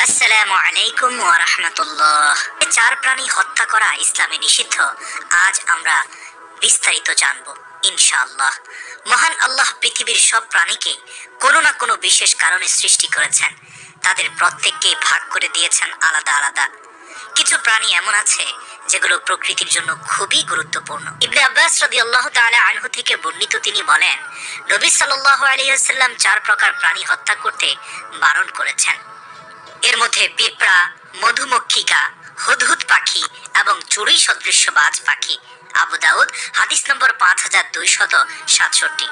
আলাইকুম ওয়া চার প্রাণী হত্যা করা ইসলামে নিষিদ্ধ। আজ আমরা বিস্তারিত জানব, ইনশাআল্লাহ। মহান আল্লাহ পৃথিবীর সব প্রাণীকে কোনো না কোনো বিশেষ কারণে সৃষ্টি করেছেন। তাদের প্রত্যেককে ভাগ করে দিয়েছেন আলাদা আলাদা। কিছু প্রাণী এমন আছে যেগুলো প্রকৃতির জন্য খুবই গুরুত্বপূর্ণ। ইবনে আব্বাস রাদিয়াল্লাহু তাআলা আনহু থেকে বর্ণিত তিনি বলেন, নবী সাল্লাল্লাহু আলাইহি ওয়াসাল্লাম চার প্রকার প্রাণী হত্যা করতে বারণ করেছেন। এর মধ্যে পিঁপড়া, মধুমক্ষিকা, হুদহুদ পাখি এবং চুড়ি সদৃশ্য বাজ পাখি। আবু দাউদ, হাদিস নম্বর পাঁচ হাজার দুইশত সাতষট্টি।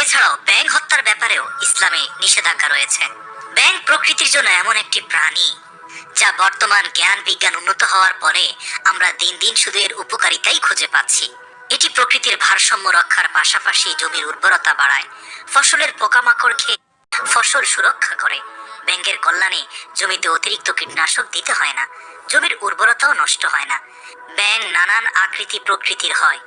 এছাড়াও ব্যাং হত্যার ব্যাপারেও ইসলামে নিষেধাজ্ঞা রয়েছে। ব্যাং প্রকৃতির জন্য এমন একটি প্রাণী, যা বর্তমান জ্ঞান বিজ্ঞান উন্নত হওয়ার পরে আমরা দিন দিন শুধু এর উপকারিতাই খুঁজে পাচ্ছি। এটি প্রকৃতির ভারসাম্য রক্ষার পাশাপাশি জমির উর্বরতা বাড়ায়, ফসলের পোকামাকড় খেয়ে ফসল সুরক্ষা করে। ব্যাংকের কল্যাণে জমিতে অতিরিক্ত কীটনাশক দিতে হয় না। জমির উর্বরতাও নষ্ট হয় না। ব্যাং নানান আকৃতি প্রকৃতির হয়।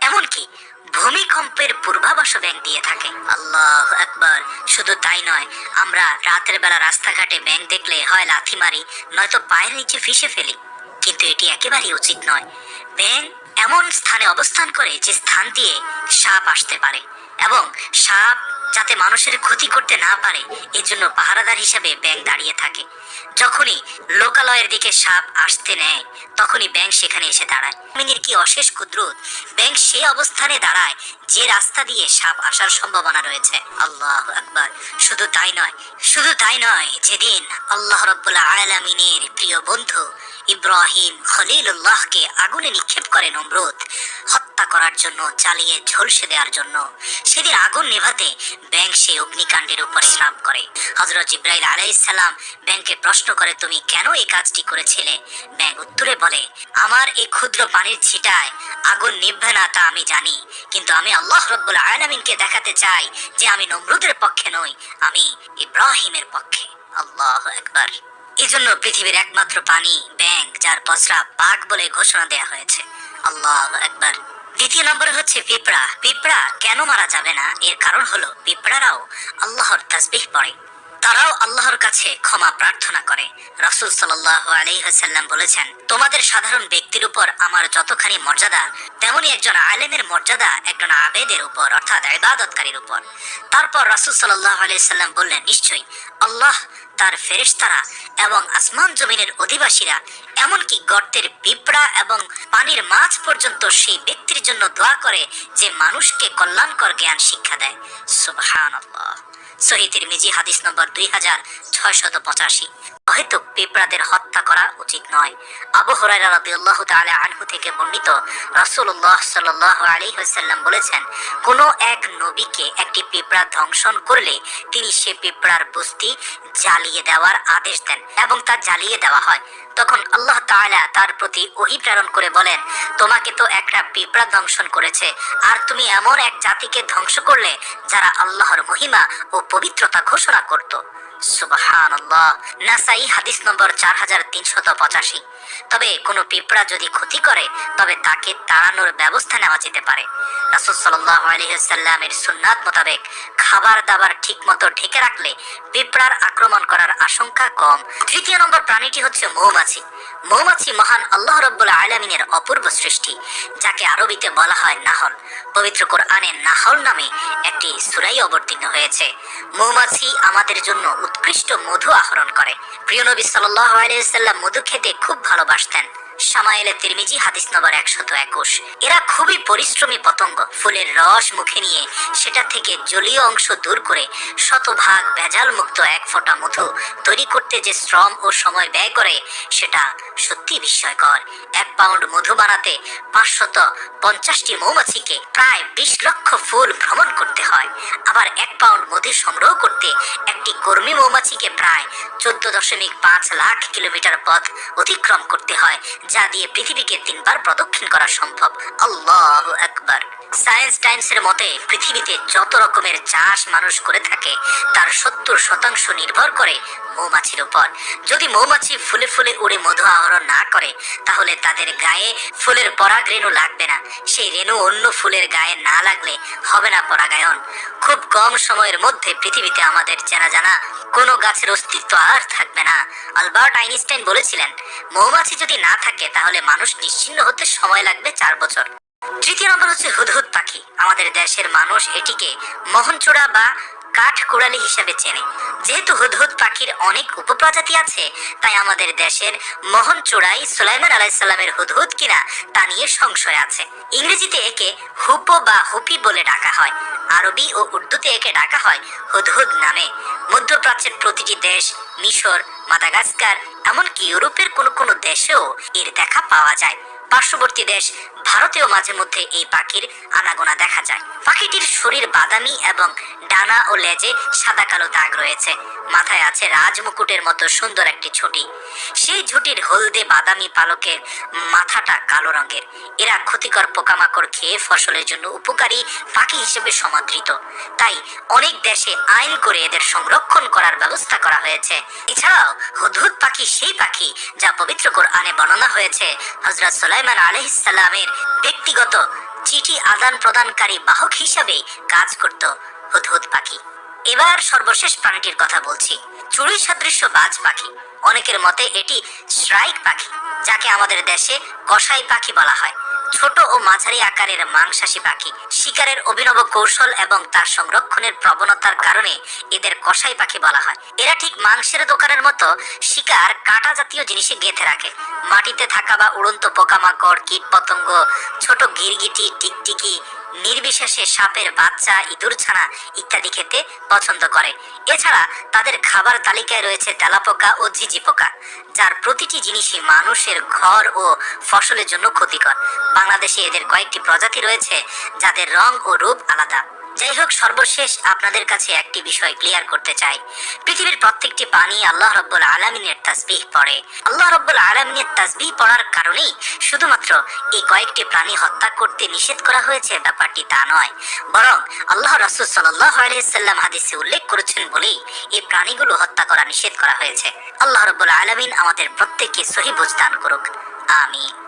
এমনকি ভূমিকম্পের পূর্বাভাসও ব্যাংক দিয়ে থাকে। আল্লাহ একবার শুধু তাই নয়, আমরা রাতের বেলা রাস্তাঘাটে ব্যাংক দেখলে হয় লাথি মারি, নয়তো পায়ের নিচে ফিসে ফেলি। কিন্তু এটি একেবারেই উচিত নয়। ব্যাং এমন স্থানে অবস্থান করে যে স্থান দিয়ে সাপ আসতে পারে। এবং সাপ যাতে মানুষের ক্ষতি করতে না পারে, এজন্য পাহারাদার হিসেবে ব্যাংক দাঁড়িয়ে থাকে। যখনই লোকালয়ের দিকে সাপ আসতে নেয়, তখনই ব্যাংক সেখানে এসে দাঁড়ায়। মিনির কি অশেষ কুদরত, ব্যাংক সেই অবস্থানে দাঁড়ায় যে রাস্তা দিয়ে সাপ আসার সম্ভাবনা রয়েছে। আল্লাহ আকবার। শুধু তাই নয়, শুধু তাই নয়, যেদিন আল্লাহ রব্বুল আলামিনের প্রিয় বন্ধু ইব্রাহিম খলিলুল্লাহকে আগুনে নিক্ষেপ করেন নমরুদ হত্যা করার জন্য, চালিয়ে ঝলসে দেওয়ার জন্য সেদিন আগুন নেভাতে ব্যাংক সেই অগ্নিকাণ্ডের উপর শ্রাপ করে। হজরত ইব্রাহিম আলাইসাল্লাম ব্যাংকে প্রশ্ন করে, তুমি কেন এই কাজটি করেছিলে? ব্যাংক উত্তরে বলে, আমার এই ক্ষুদ্র পানির ছিটায় আগুন নিভবে না তা আমি জানি, কিন্তু আমি আল্লাহ রব্বুল আলামিনকে দেখাতে চাই যে আমি নমরুদের পক্ষে নই, আমি ইব্রাহিমের পক্ষে। আল্লাহ একবার এজন্য পৃথিবীর একমাত্র পানি ব্যাংক, যার পসরা পাক বলে ঘোষণা দেয়া হয়েছে। আল্লাহ একবার দ্বিতীয় নম্বর হচ্ছে পিঁপড়া। পিঁপড়া কেন মারা যাবে না? এর কারণ হলো পিঁপড়ারাও আল্লাহর তাসবিহ পড়ে। তারাও আল্লাহর কাছে ক্ষমা প্রার্থনা করে। রাসূল আলাইহি বলেছেন, তোমাদের সাধারণ ব্যক্তির উপর আমার যতখানি মর্যাদা, তেমনি একজন আলেমের মর্যাদা একজন আবেদের উপর, অর্থাৎ ইবাদতকারীর উপর। তারপর রাসূল সাল্লাল্লাহু আলাইহি সাল্লাম বললেন, নিশ্চয়ই, আল্লাহ তার ফেরিস্তারা এবং আসমান জমিনের অধিবাসীরা, এমনকি গর্তের পিঁপড়া এবং পানির মাছ পর্যন্ত সেই ব্যক্তির জন্য দোয়া করে যে মানুষকে কল্যাণকর জ্ঞান শিক্ষা দেয়। সুবহান সহি তিরমিজি, হাদিস নম্বর দুই হাজার ছয়শত পঁচাশি। হয়তো পিঁপড়াদের হত্যা করা উচিত নয়। আবু হরাইরা রাদিয়াল্লাহু তাআলা আনহু থেকে বর্ণিত রাসূলুল্লাহ সাল্লাল্লাহু আলাইহি ওয়াসাল্লাম বলেছেন, কোন এক নবীকে একটি পিঁপড়া ধ্বংসন করলে তিনি সে পিঁপড়ার বস্তি জ্বালিয়ে দেওয়ার আদেশ দেন এবং তা জ্বালিয়ে দেওয়া হয়। তখন আল্লাহ তাআলা তার প্রতি ওহি প্রেরণ করে বলেন, তোমাকে তো একটা পিঁপড়া দংশন করেছে, আর তুমি এমন এক জাতিকে ধ্বংস করলে যারা আল্লাহর মহিমা ও পবিত্রতা ঘোষণা করত। সুবহানাল্লাহ। নাসাই হাদিস নম্বর চার হাজার তিনশত পঁচাশি। তবে কোনো পিঁপড়া যদি ক্ষতি করে, তবে তাকে তাড়ানোর ব্যবস্থা নেওয়া যেতে পারে। রাসূল সুন্নাত মোতাবেক খাবার দাবার ঠিক মতো ঢেকে রাখলে পিঁপড়ার আক্রমণ করার আশঙ্কা কম। তৃতীয় নম্বর প্রাণীটি হচ্ছে মৌমাছি। মৌমাছি মহান আল্লাহ অপূর্ব সৃষ্টি, যাকে আরবিতে বলা হয় নাহল। পবিত্র কোরআনে নাহল নামে একটি সুরাই অবতীর্ণ হয়েছে। মৌমাছি আমাদের জন্য উৎকৃষ্ট মধু আহরণ করে। প্রিয় নবী সাল্লাল্লাহু আলাইহি মধু খেতে খুব ভালোবাসতেন। সামাইলে তিরমিজি হাদিস নম্বর একশত একুশ। এরা খুবই পরিশ্রমী পতঙ্গ। ফুলের রস মুখে নিয়ে সেটা থেকে জলীয় অংশ দূর করে শতভাগ ভেজাল মুক্ত এক ফোঁটা মধু তৈরি করতে যে শ্রম ও সময় ব্যয় করে, সেটা সত্যি বিস্ময়কর। এক পাউন্ড মধু বানাতে পাঁচশত পঞ্চাশটি মৌমাছিকে প্রায় বিশ লক্ষ ফুল ভ্রমণ করতে হয়। আবার এক পাউন্ড মধু সংগ্রহ করতে একটি কর্মী মৌমাছিকে প্রায় চোদ্দ দশমিক পাঁচ লাখ কিলোমিটার পথ অতিক্রম করতে হয় যা দিয়ে পৃথিবীকে তিনবার প্রদক্ষিণ করা সম্ভব। আল্লাহ একবার সায়েন্স টাইমসের মতে, পৃথিবীতে যত রকমের চাষ মানুষ করে থাকে, তার সত্তর শতাংশ নির্ভর করে মৌমাছির উপর। যদি মৌমাছি ফুলে ফুলে উড়ে মধু আহরণ না করে, তাহলে তাদের গায়ে ফুলের পরাগ রেণু লাগবে না। সেই রেণু অন্য ফুলের গায়ে না লাগলে হবে না পরাগায়ন। খুব কম সময়ের মধ্যে পৃথিবীতে আমাদের চেনা জানা কোনো গাছের অস্তিত্ব আর থাকবে না। আলবার্ট আইনস্টাইন বলেছিলেন, মৌমাছি যদি না থাকে, তাহলে মানুষ নিশ্চিন্ন হতে সময় লাগবে চার বছর। তৃতীয় নম্বর হচ্ছে হুদহুদ পাখি। আমাদের দেশের মানুষ এটিকে মোহনচূড়া বা কাঠ কুড়ালি হিসেবে চেনে। যেহেতু হুদহুদ পাখির অনেক উপপ্রজাতি আছে, তাই আমাদের দেশের মোহনচূড়াই সুলাইমান আলাইসাল্লামের হুদহুদ কিনা তা নিয়ে সংশয় আছে। ইংরেজিতে একে হুপো বা হুপি বলে ডাকা হয়। আরবি ও উর্দুতে একে ডাকা হয় হুদহুদ নামে। মধ্যপ্রাচ্যের প্রতিটি দেশ, মিশর, মাদাগাস্কার, এমনকি ইউরোপের কোনো কোনো দেশেও এর দেখা পাওয়া যায়। পার্শ্ববর্তী দেশ ভারতেও মাঝে মধ্যে এই পাখির আনাগোনা দেখা যায়। পাখিটির শরীর বাদামি এবং ডানা ও লেজে সাদা কালো দাগ রয়েছে। মাথায় আছে রাজমুকুটের মতো সুন্দর একটি ছুটি সেই ঝুটির হলদে বাদামি পালকের মাথাটা কালো রঙের। এরা ক্ষতিকর পোকামাকড় খেয়ে ফসলের জন্য উপকারী পাখি হিসেবে সমাদৃত। তাই অনেক দেশে আইন করে এদের সংরক্ষণ করার ব্যবস্থা করা হয়েছে। এছাড়াও হুদহুদ পাখি সেই পাখি যা পবিত্র কোরআনে বর্ণনা হয়েছে। হজরত সুলাইমান আলহিসাল্লামের ব্যক্তিগত চিঠি আদান প্রদানকারী বাহক হিসাবে কাজ করত হুদহুদ পাখি। এবার সর্বশেষ প্রাণীটির কথা বলছি। চুড়ি সাদৃশ্য বাজ পাখি। অনেকের মতে এটি স্ট্রাইক পাখি, যাকে আমাদের দেশে কষাই পাখি বলা হয়। ছোট ও মাঝারি আকারের মাংসাশী পাখি। শিকারের অভিনব কৌশল এবং তার সংরক্ষণের প্রবণতার কারণে এদের কষাই পাখি বলা হয়। এরা ঠিক মাংসের দোকানের মতো শিকার কাটা জাতীয় জিনিসে গেঁথে রাখে। মাটিতে থাকা বা উড়ন্ত পোকামাকড় কীট পতঙ্গ ছোট গিরগিটি, টিকটিকি নির্বিশেষে সাপের বাচ্চা, ইঁদুর, ছানা ইত্যাদি খেতে পছন্দ করে। এছাড়া তাদের খাবার তালিকায় রয়েছে তেলাপোকা ও ঝিঝি পোকা যার প্রতিটি জিনিসই মানুষের ঘর ও ফসলের জন্য ক্ষতিকর। বাংলাদেশে এদের কয়েকটি প্রজাতি রয়েছে, যাদের রং ও রূপ আলাদা। যাই হোক সর্বশেষ আপনাদের কাছে একটি বিষয় ক্লিয়ার করতে চাই। পৃথিবীর প্রত্যেকটি পানি আল্লাহ রব্বুল আলমিনের তাসবিহ পড়ে। আল্লাহ রব্বুল আলমিনের তাসবিহ পড়ার কারণেই শুধুমাত্র এই কয়েকটি প্রাণী হত্যা করতে নিষেধ করা হয়েছে, ব্যাপারটি তা নয়। বরং আল্লাহ রসুল আলাইসাল্লাম হাদিসে উল্লেখ করেছেন বলেই এই প্রাণীগুলো হত্যা করা নিষেধ করা হয়েছে। আল্লাহ রব্বুল আলমিন আমাদের প্রত্যেককে সহি বুঝ দান করুক। আমিন।